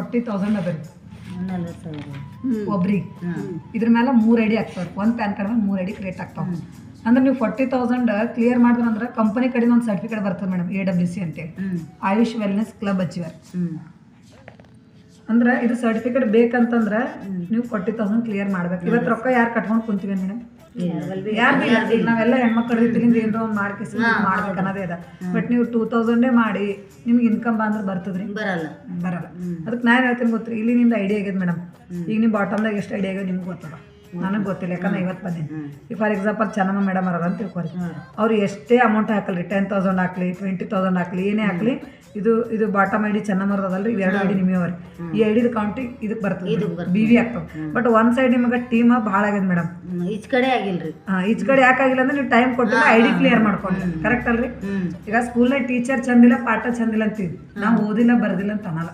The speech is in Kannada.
ಫಾರ್ಟಿ ತೌಸಂಡ್ ಅದ ರೀ. ನಲ್ವತ್ತು ಸಾವಿರ ಒಬ್ರಿಗೆ. ಇದ್ರ ಮೇಲೆ ಮೂರು ಐಡಿ ಆಗ್ತಾವ ಒಂದು ಪ್ಯಾನ್ ಕಾರ್ಡ್ ಮೇಲೆ ಮೂರು ಐಡಿ ಕ್ರಿಯೇಟ್ ಆಗ್ತಾವ ಅಂದ್ರೆ ನೀವು ಫಾರ್ಟಿ ತೌಸಂಡ್ ಕ್ಲಿಯರ್ ಮಾಡಿದ್ರೆ ಅಂದ್ರೆ ಕಂಪನಿ ಕಡೆಯಿಂದ ಒಂದು ಸರ್ಟಿಫಿಕೇಟ್ ಬರ್ತದೆ ಮೇಡಮ್ ಎ ಡಬ್ಲ್ಯೂ ಸಿ ಅಂತೇಳಿ. ಆಯುಷ್ ವೆಲ್ನೆಸ್ ಕ್ಲಬ್ ಅಚೀವರ್ ಅಂದ್ರೆ ಇದು ಸರ್ಟಿಫಿಕೇಟ್ ಬೇಕಂತಂದ್ರೆ ನೀವು ಫಾರ್ಟಿ ತೌಸಂಡ್ ಕ್ಲಿಯರ್ ಮಾಡ್ಬೇಕು. ಇವತ್ತು ರೊಕ್ಕ ಯಾರು ಕಟ್ಕೊಂಡು ಕುಂತೀವಿ ಮೇಡಮ್ ನಾವೆಲ್ಲ ಹೆಣ್ಮಕ್ಳು ಇದ್ರಿಂದ ಏನೋ ಒಂದು ಮಾಡ್ಕೇಸಿ ಮಾಡ್ಬೇಕು ಅನ್ನೋದೇ ಅದ ಬಟ್ ನೀವು ಟೂ ತೌಸಂಡೇ ಮಾಡಿ ನಿಮ್ಗೆ ಇನ್ಕಮ್ ಬಂದ್ರೆ ಬರ್ತದ್ರಿ? ಬರಲ್ಲ. ಬರಲ್ಲ. ಅದಕ್ಕೆ ನಾನು ಹೇಳ್ತೀನಿ ಗೊತ್ತ್ರಿ ಇಲ್ಲಿ ನಿಮ್ದು ಐಡಿಯಾ ಆಗ್ಯದ ಮೇಡಮ್ ಈಗ ನಿಮ್ಮ ಬಾಟಮ್ದಾಗ ಎಷ್ಟು ಐಡಿಯಾ ಆಗ್ಯದ ನಿಮ್ಗೆ ಗೊತ್ತದ? ನನಗೆ ಗೊತ್ತಿಲ್ಲ ಯಾಕಂದ್ರೆ ಇವತ್ತು ಬಂದೀನಿ. ಈಗ ಫಾರ್ ಎಕ್ಸಾಂಪಲ್ ಚೆನ್ನಮ್ಮ ಮೇಡಮ್ ಅವ್ರ ಅಂತ ತಿಳ್ಕೊರಿ ಅವ್ರು ಎಷ್ಟೇ ಅಮೌಂಟ್ ಹಾಕಲ್ರಿ ಟೆನ್ ತೌಸಂಡ್ ಹಾಕ್ಲಿ ಟ್ವೆಂಟಿ ತೌಸಂಡ್ ಹಾಕ್ಲಿ ಏನೇ ಹಾಕ್ಲಿ ಇದು ಇದು ಬಾಟಮ್ ಐಡಿ ಚೆನ್ನಮ್ಮ ಅದಲ್ರಿ ಇವೆರಡು ಐಡಿ ನಿಮಗೆ ಅವ್ರಿ. ಈ ಐಡಿದ ಕೌಂಟಿ ಇದಕ್ಕೆ ಬರ್ತದೆ ಬಿ ವಿ ಆಗ್ತದೆ. ಬಟ್ ಒನ್ ಸೈಡ್ ನಿಮಗೆ ಟೀಮ್ ಭಾಳ ಆಗ್ಯದ ಮೇಡಮ್. ಈಚ್ ಕಡೆ ಆಗಿಲ್ರಿ. ಈಚ್ ಕಡೆ ಯಾಕಾಗಿಲ್ಲ ಅಂದ್ರೆ ನೀವು ಟೈಮ್ ಕೊಟ್ಟಿಲ್ಲ ಐಡಿ ಕ್ಲಿಯರ್ ಮಾಡ್ಕೊಂಡ್ರಿ. ಕರೆಕ್ಟ್ ಅಲ್ರಿ? ಈಗ ಸ್ಕೂಲ್ನಾಗ ಟೀಚರ್ ಚಂದಿಲ್ಲ ಪಾಠ ಚಂದಿಲ್ಲ ಅಂತೀವಿ. ನಾವು ಓದಿಲ್ಲ ಬರ್ದಿಲ್ಲ ಅಂತ ಅನ್ನಲ್ಲ.